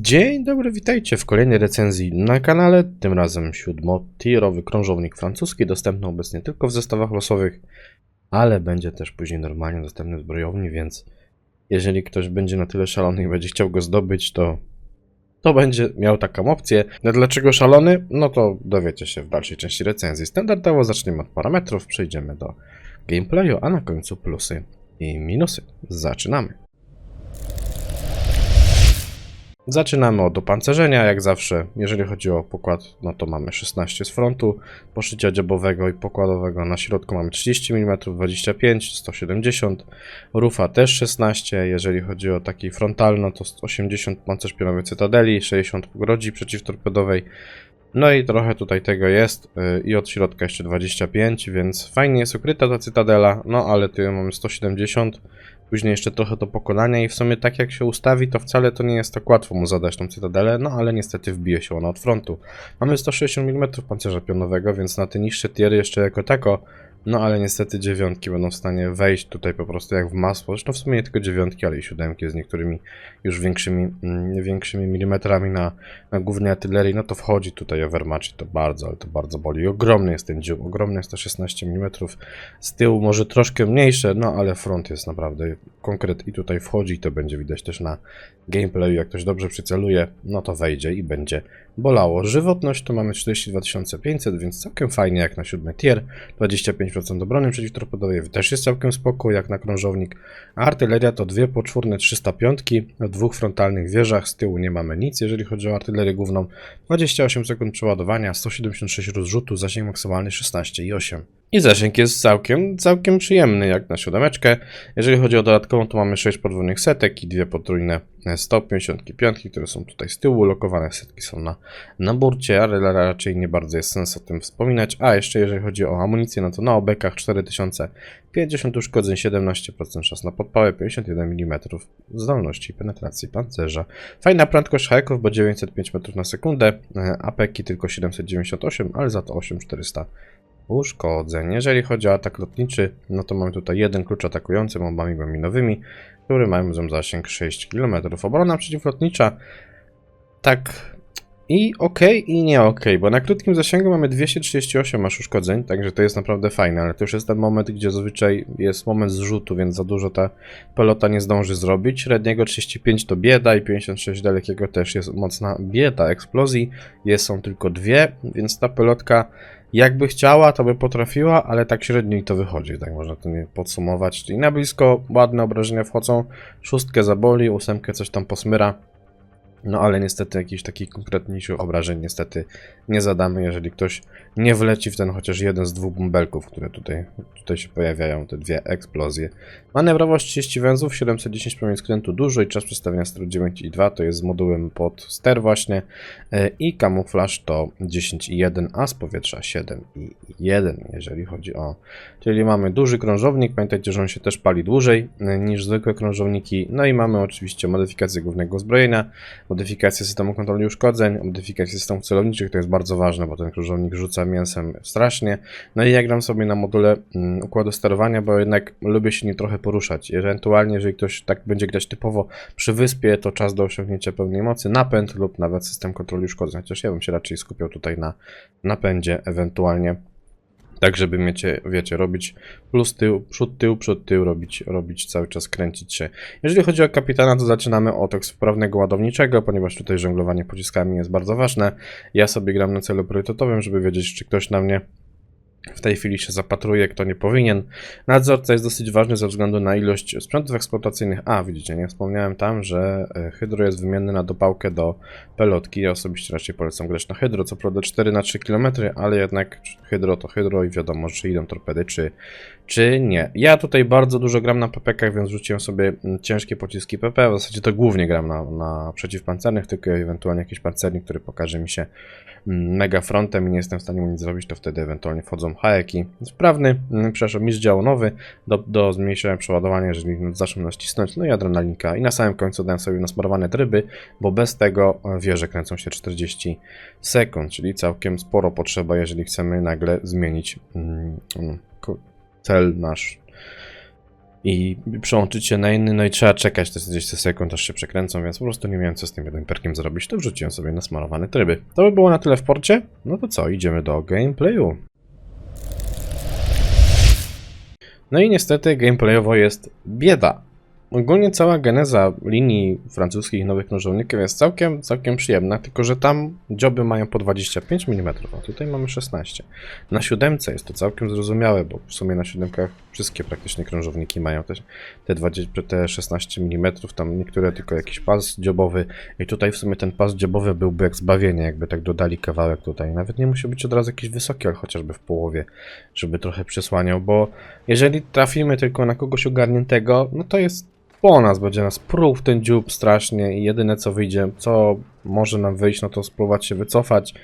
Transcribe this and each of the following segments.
Dzień dobry, witajcie w kolejnej recenzji na kanale, tym razem siódmotierowy krążownik francuski, dostępny obecnie tylko w zestawach losowych, ale będzie też później normalnie dostępny w zbrojowni, więc jeżeli ktoś będzie na tyle szalony i będzie chciał go zdobyć, to to będzie miał taką opcję. No dlaczego szalony? No to dowiecie się w dalszej części recenzji. Standardowo zaczniemy od parametrów, przejdziemy do gameplayu, a na końcu plusy i minusy. Zaczynamy. Zaczynamy od opancerzenia, jak zawsze. Jeżeli chodzi o pokład, no to mamy 16 z frontu, poszycia dziobowego i pokładowego. Na środku mamy 30 mm, 25, 170. Rufa też 16. Jeżeli chodzi o taki frontalno, to 80 pancerz pionowy Cytadeli, 60 grodzi przeciwtorpedowej. No i trochę tutaj tego jest yy, i od środka jeszcze 25, więc fajnie jest ukryta ta Cytadela, no ale tu mamy 170. Później jeszcze trochę do pokonania i w sumie tak jak się ustawi, to wcale to nie jest tak łatwo mu zadać tą cytadelę, no ale niestety wbije się ona od frontu. Mamy 160 mm pancerza pionowego, więc na te niższe tiery jeszcze jako tako, no ale niestety dziewiątki będą w stanie wejść tutaj po prostu jak w masło. Zresztą w sumie nie tylko dziewiątki, ale i siódemki z niektórymi już większymi, mm, większymi milimetrami na, na głównej artylerii, no to wchodzi tutaj overmatch i to bardzo, ale to bardzo boli. Ogromny jest ten dziób, ogromny jest to 16 mm. Z tyłu może troszkę mniejsze, no ale front jest naprawdę konkret i tutaj wchodzi i to będzie widać też na gameplayu. Jak ktoś dobrze przyceluje, no to wejdzie i będzie bolało. Żywotność to mamy 42 500, więc całkiem fajnie jak na siódmy tier. 25% obrony przeciwtorpedowej też jest całkiem spoko, jak na krążownik. Artyleria to dwie poczwórne 305 w dwóch frontalnych wieżach. Z tyłu nie mamy nic, jeżeli chodzi o artylerię główną. 28 sekund przeładowania, 176 rozrzutu, zasięg maksymalny 16,8. I zasięg jest całkiem, całkiem przyjemny jak na siódemeczkę. Jeżeli chodzi o dodatkową, to mamy 6 podwójnych setek i dwie potrójne 155, które są tutaj z tyłu. Lokowane setki są na, na burcie, ale raczej nie bardzo jest sens o tym wspominać. A jeszcze jeżeli chodzi o amunicję, no to na obekach 4000, 50 uszkodzeń, 17% szans na podpałę, 51 mm zdolności penetracji pancerza. Fajna prędkość haków, bo 905 metrów na sekundę, apeki tylko 798, ale za to 8400 uszkodzeń. Jeżeli chodzi o atak lotniczy, no to mamy tutaj jeden klucz atakujący bombami głębinowymi, który mają zasięg 6 km. Obrona przeciwlotnicza tak i ok, i nie ok, bo na krótkim zasięgu mamy 238 aż uszkodzeń, także to jest naprawdę fajne, ale to już jest ten moment, gdzie zazwyczaj jest moment zrzutu, więc za dużo ta pelota nie zdąży zrobić. Średniego 35 to bieda i 56 dalekiego też jest mocna bieda eksplozji. Jest, są tylko dwie, więc ta pelotka jakby chciała, to by potrafiła, ale tak średnio i to wychodzi, tak można to podsumować. Czyli na blisko ładne obrażenia wchodzą, szóstkę zaboli, ósemkę coś tam posmyra. No ale niestety jakichś takich konkretniejszych obrażeń niestety nie zadamy, jeżeli ktoś nie wleci w ten chociaż jeden z dwóch bąbelków, które tutaj, tutaj się pojawiają, te dwie eksplozje. Manewrowość 30 węzłów, 710 promień skrętu dużo i czas przestawienia steru 9,2 to jest z modułem pod ster właśnie e, i kamuflaż to 10,1, a z powietrza 7,1 jeżeli chodzi o... Czyli mamy duży krążownik, pamiętajcie, że on się też pali dłużej e, niż zwykłe krążowniki, no i mamy oczywiście modyfikację głównego uzbrojenia, modyfikację systemu kontroli uszkodzeń, modyfikację systemów celowniczych, to jest bardzo ważne, bo ten krążownik rzuca mięsem strasznie. No i ja gram sobie na module um, układu sterowania, bo jednak lubię się nie trochę poruszać. Ewentualnie, jeżeli ktoś tak będzie grać typowo przy wyspie, to czas do osiągnięcia pełnej mocy, napęd lub nawet system kontroli uszkodzeń, chociaż ja bym się raczej skupiał tutaj na napędzie, ewentualnie tak, żeby miecie, wiecie, robić plus tył, przód, tył, przód, tył, robić, robić cały czas, kręcić się. Jeżeli chodzi o kapitana, to zaczynamy od sprawnego ładowniczego, ponieważ tutaj żonglowanie pociskami jest bardzo ważne. Ja sobie gram na celu priorytetowym, żeby wiedzieć, czy ktoś na mnie w tej chwili się zapatruje, kto nie powinien. Nadzorca jest dosyć ważny ze względu na ilość sprzętów eksploatacyjnych. A, widzicie, nie wspomniałem tam, że e, hydro jest wymienny na dopałkę do pelotki. Ja osobiście raczej polecam grać na hydro, co prawda 4 na 3 km, ale jednak hydro to hydro i wiadomo, czy idą torpedy, czy, czy nie. Ja tutaj bardzo dużo gram na PPK, więc rzuciłem sobie mm, ciężkie pociski PP. W zasadzie to głównie gram na, na przeciwpancernych, tylko ewentualnie jakiś pancernik, który pokaże mi się mm, mega frontem i nie jestem w stanie mu nic zrobić, to wtedy ewentualnie wchodzą hajeki. Sprawny, mm, przepraszam, mistrz działu nowy, do, do zmniejszenia przeładowania, jeżeli zacznę nacisnąć, no i adrenalinka. I na samym końcu dałem sobie nasmarowane tryby, bo bez tego wieże kręcą się 40 sekund, czyli całkiem sporo potrzeba, jeżeli chcemy nagle zmienić mm, cel nasz. i przełączyć się na inny, no i trzeba czekać te 40 sekund, aż się przekręcą, więc po prostu nie miałem co z tym jednym perkiem zrobić, to wrzuciłem sobie na smarowane tryby. To by było na tyle w porcie, no to co, idziemy do gameplayu. No i niestety gameplayowo jest bieda. Ogólnie cała geneza linii francuskich nowych krążowników jest całkiem, całkiem przyjemna, tylko że tam dzioby mają po 25 mm, a tutaj mamy 16. Na siódemce jest to całkiem zrozumiałe, bo w sumie na siódemkach wszystkie praktycznie krążowniki mają też te, 20, te 16 mm, tam niektóre tylko jakiś pas dziobowy i tutaj w sumie ten pas dziobowy byłby jak zbawienie, jakby tak dodali kawałek tutaj. Nawet nie musi być od razu jakiś wysoki, ale chociażby w połowie, żeby trochę przysłaniał, bo jeżeli trafimy tylko na kogoś ogarniętego, no to jest po nas, będzie nas pruł w ten dziób strasznie i jedyne co wyjdzie, co może nam wyjść, no to spróbować się wycofać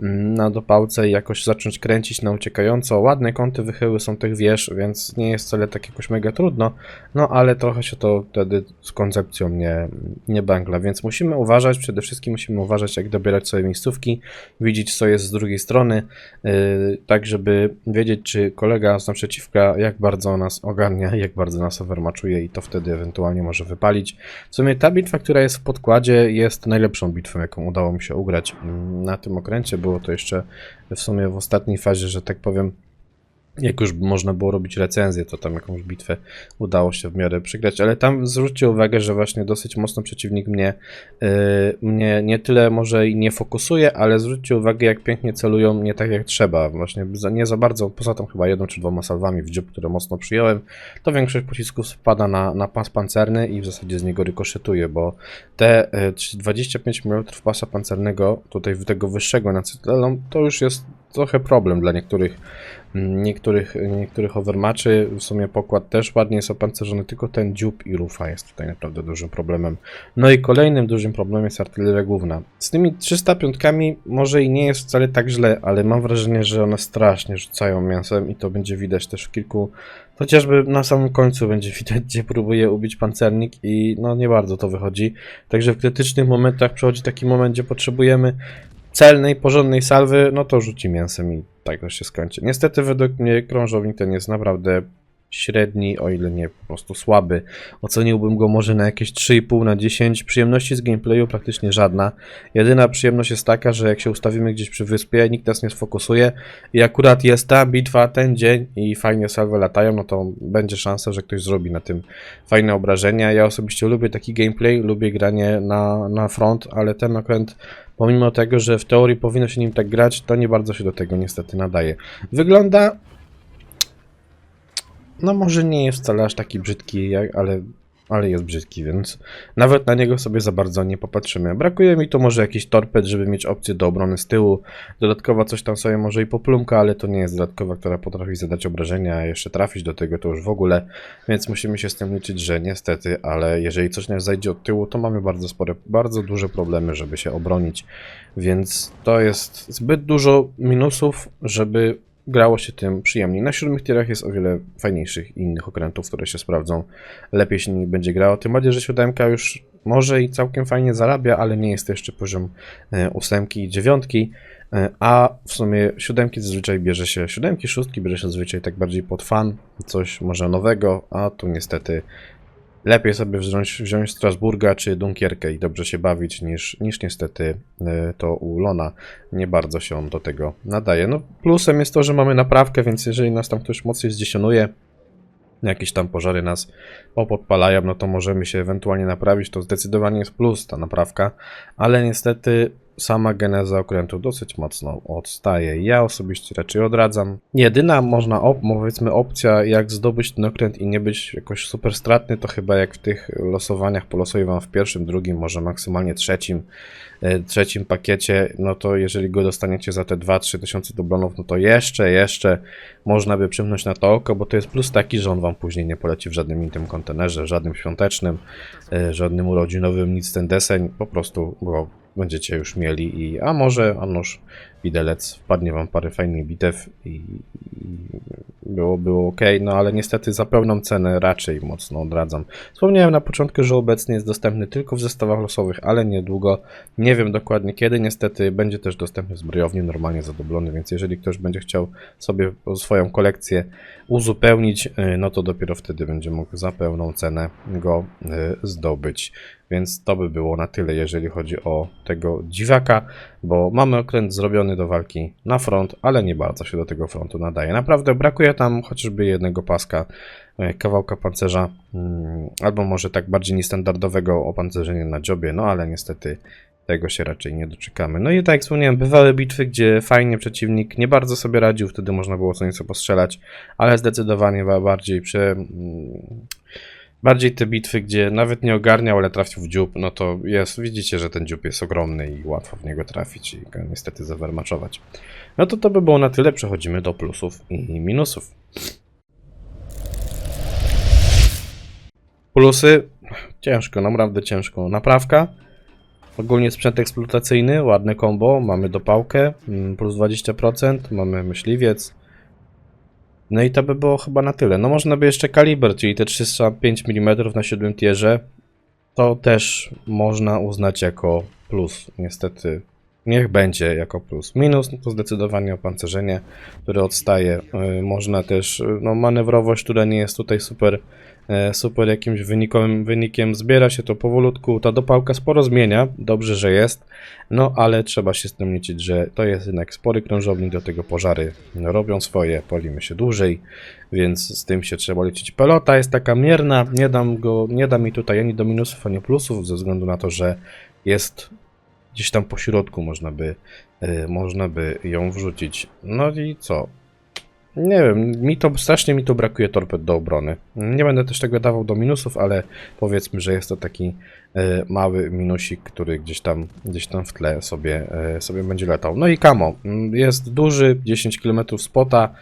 mm, na dopałce i jakoś zacząć kręcić na uciekająco. Ładne kąty wychyły są tych wież, więc nie jest wcale tak jakoś mega trudno, no ale trochę się to wtedy z koncepcją nie, nie bangla, więc musimy uważać, przede wszystkim musimy uważać jak dobierać sobie miejscówki, widzieć co jest z drugiej strony, yy, tak żeby wiedzieć czy kolega z naprzeciwka jak bardzo nas ogarnia, jak bardzo nas overmatchuje i to wtedy ewentualnie może wypalić. W sumie ta bitwa, która jest w podkładzie jest najlepszą bitwą, jaką udało mi się ugrać mm, na tym okręcie. Było to jeszcze w sumie w ostatniej fazie, że tak powiem, jak już można było robić recenzję, to tam jakąś bitwę udało się w miarę przygrać, ale tam zwróćcie uwagę, że właśnie dosyć mocno przeciwnik mnie, yy, mnie nie tyle może i nie fokusuje, ale zwróćcie uwagę, jak pięknie celują nie tak jak trzeba, właśnie za, nie za bardzo, poza tym chyba jedną czy dwoma salwami w dziób, które mocno przyjąłem, to większość pocisków spada na, na pas pancerny i w zasadzie z niego rykoszetuje, bo te yy, 25 mm pasa pancernego, tutaj tego wyższego na cytelą, to już jest trochę problem dla niektórych niektórych, niektórych overmatchy. W sumie pokład też ładnie jest opancerzony, tylko ten dziób i rufa jest tutaj naprawdę dużym problemem. No i kolejnym dużym problemem jest artyleria główna. Z tymi 305 może i nie jest wcale tak źle, ale mam wrażenie, że one strasznie rzucają mięsem i to będzie widać też w kilku Chociażby na samym końcu będzie widać, gdzie próbuje ubić pancernik i no nie bardzo to wychodzi. Także w krytycznych momentach przychodzi taki moment, gdzie potrzebujemy celnej, porządnej salwy, no to rzuci mięsem i tak to się skończy. Niestety według mnie krążownik ten jest naprawdę średni, o ile nie po prostu słaby. Oceniłbym go może na jakieś 3,5 na 10. Przyjemności z gameplayu praktycznie żadna. Jedyna przyjemność jest taka, że jak się ustawimy gdzieś przy wyspie, nikt nas nie sfokusuje i akurat jest ta bitwa ten dzień i fajnie salwy latają, no to będzie szansa, że ktoś zrobi na tym fajne obrażenia. Ja osobiście lubię taki gameplay, lubię granie na, na front, ale ten okręt pomimo tego, że w teorii powinno się nim tak grać, to nie bardzo się do tego niestety nadaje. Wygląda no może nie jest wcale aż taki brzydki, jak, ale, ale jest brzydki, więc nawet na niego sobie za bardzo nie popatrzymy. Brakuje mi tu może jakiś torped, żeby mieć opcję do obrony z tyłu. Dodatkowo coś tam sobie może i poplumka, ale to nie jest dodatkowa, która potrafi zadać obrażenia, a jeszcze trafić do tego to już w ogóle, więc musimy się z tym liczyć, że niestety, ale jeżeli coś nam zajdzie od tyłu, to mamy bardzo spore, bardzo duże problemy, żeby się obronić, więc to jest zbyt dużo minusów, żeby grało się tym przyjemniej. Na siódmych tierach jest o wiele fajniejszych innych okrętów, które się sprawdzą lepiej się nimi będzie grało. Tym bardziej, że siódemka już może i całkiem fajnie zarabia, ale nie jest to jeszcze poziom e, ósemki i dziewiątki. E, a w sumie siódemki zazwyczaj bierze się, siódemki, szóstki bierze się zazwyczaj tak bardziej pod fan, coś może nowego, a tu niestety lepiej sobie wziąć, wziąć Strasburga czy Dunkierkę i dobrze się bawić, niż, niż niestety e, to u Lona. Nie bardzo się on do tego nadaje. No, plusem jest to, że mamy naprawkę, więc jeżeli nas tam ktoś mocniej zdziesionuje, jakieś tam pożary nas popodpalają, no to możemy się ewentualnie naprawić. To zdecydowanie jest plus ta naprawka, ale niestety sama geneza okrętu dosyć mocno odstaje. Ja osobiście raczej odradzam. Jedyna można, op powiedzmy, opcja, jak zdobyć ten okręt i nie być jakoś super stratny, to chyba jak w tych losowaniach polosuję wam w pierwszym, drugim, może maksymalnie trzecim, e, trzecim pakiecie, no to jeżeli go dostaniecie za te 2-3 tysiące dublonów, no to jeszcze, jeszcze można by przymknąć na to oko, bo to jest plus taki, że on wam później nie poleci w żadnym innym kontenerze, żadnym świątecznym, e, żadnym urodzinowym, nic ten deseń, po prostu go będziecie już mieli i a może, a nuż, widelec, wpadnie wam parę fajnych bitew i, i było, było ok, no ale niestety za pełną cenę raczej mocno odradzam. Wspomniałem na początku, że obecnie jest dostępny tylko w zestawach losowych, ale niedługo, nie wiem dokładnie kiedy, niestety będzie też dostępny w zbrojowni, normalnie zadoblony, więc jeżeli ktoś będzie chciał sobie swoją kolekcję uzupełnić, y, no to dopiero wtedy będzie mógł za pełną cenę go y, zdobyć. Więc to by było na tyle, jeżeli chodzi o tego dziwaka, bo mamy okręt zrobiony do walki na front, ale nie bardzo się do tego frontu nadaje. Naprawdę brakuje tam chociażby jednego paska, y, kawałka pancerza, mm, albo może tak bardziej niestandardowego opancerzenia na dziobie, no ale niestety tego się raczej nie doczekamy. No i tak jak wspomniałem, bywały bitwy, gdzie fajnie przeciwnik nie bardzo sobie radził, wtedy można było co nieco postrzelać, ale zdecydowanie ba- bardziej prze... Bardziej te bitwy, gdzie nawet nie ogarniał, ale trafił w dziób, no to jest, widzicie, że ten dziób jest ogromny i łatwo w niego trafić i go niestety zawermaczować. No to to by było na tyle, przechodzimy do plusów i minusów. Plusy, ciężko, naprawdę ciężko. Naprawka, Ogólnie sprzęt eksploatacyjny, ładne combo, mamy dopałkę, mm, plus 20%, mamy myśliwiec. No i to by było chyba na tyle. No można by jeszcze kaliber, czyli te 305 mm na 7 tierze, to też można uznać jako plus, niestety. Niech będzie jako plus. Minus no to zdecydowanie opancerzenie, które odstaje. Yy, Można też, yy, no manewrowość, która nie jest tutaj super e, super jakimś wynikowym wynikiem. Zbiera się to powolutku, ta dopałka sporo zmienia, dobrze, że jest, no ale trzeba się z tym liczyć, że to jest jednak spory krążownik, do tego pożary robią swoje, palimy się dłużej, więc z tym się trzeba liczyć. Pelota jest taka mierna, nie dam go, nie da mi tutaj ani do minusów, ani plusów, ze względu na to, że jest gdzieś tam po środku, można by, e, można by ją wrzucić. No i co? Nie wiem, mi to strasznie mi tu brakuje torped do obrony. Nie będę też tego dawał do minusów, ale powiedzmy, że jest to taki e, mały minusik, który gdzieś tam, gdzieś tam w tle sobie, e, sobie będzie latał. No i kamo, mm, jest duży, 10 km spota,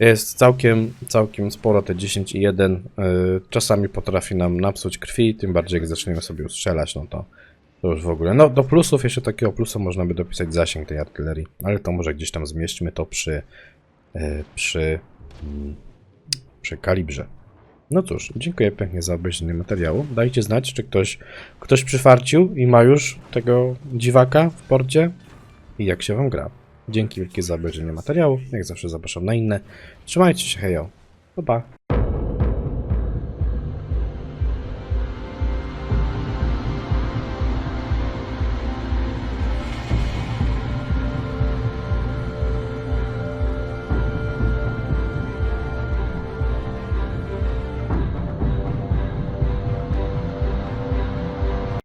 jest całkiem, całkiem sporo, te 10 i 1. e, Czasami potrafi nam napsuć krwi, tym bardziej jak zaczniemy sobie strzelać, no to to już w ogóle. No do plusów, jeszcze takiego plusa można by dopisać zasięg tej artylerii, ale to może gdzieś tam zmieśćmy to przy e, przy, mm, przy kalibrze. No cóż, dziękuję pięknie za obejrzenie materiału. Dajcie znać, czy ktoś, ktoś przyfarcił i ma już tego dziwaka w porcie i jak się wam gra. Dzięki wielkie za obejrzenie materiału. Jak zawsze zapraszam na inne. Trzymajcie się, hejo. Pa, pa.